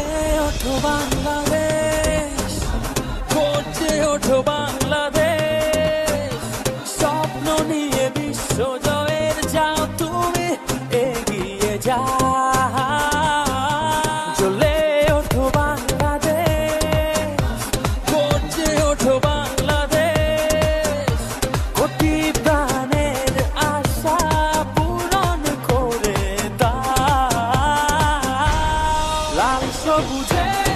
করে ওঠো বাংলাদেশ গর্জে ওঠো বাংলাদেশ স্বপ্ন নিয়ে বিশ্ব 说不见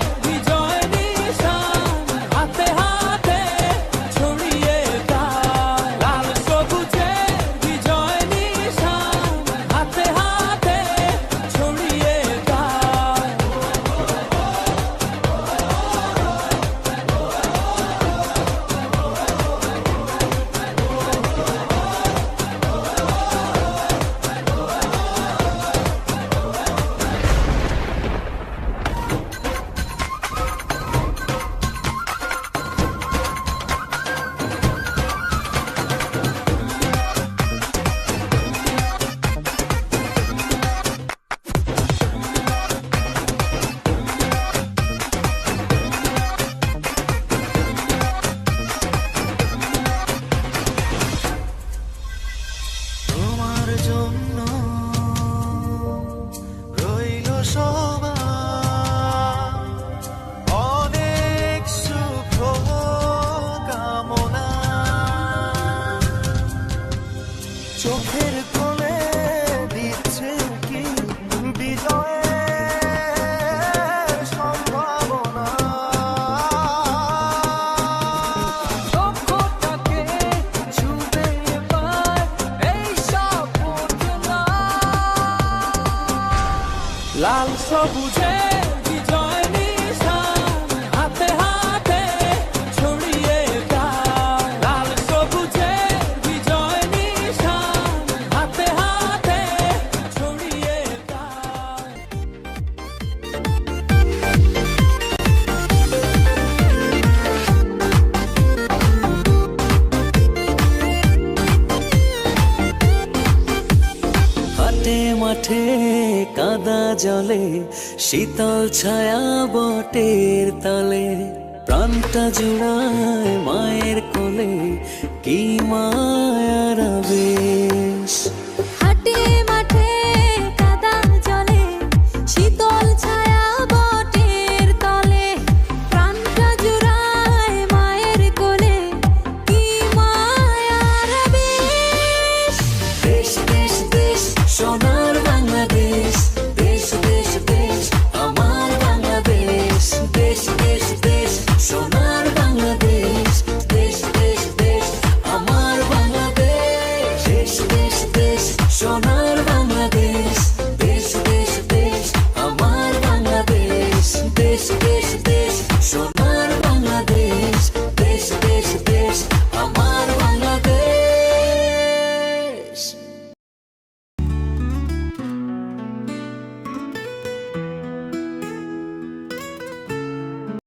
চোখের 无所不醉 কাদা জলে শীতল ছায়া বটের তলে। প্রাণটা জোড়ায় মায়ের কোলে কি মা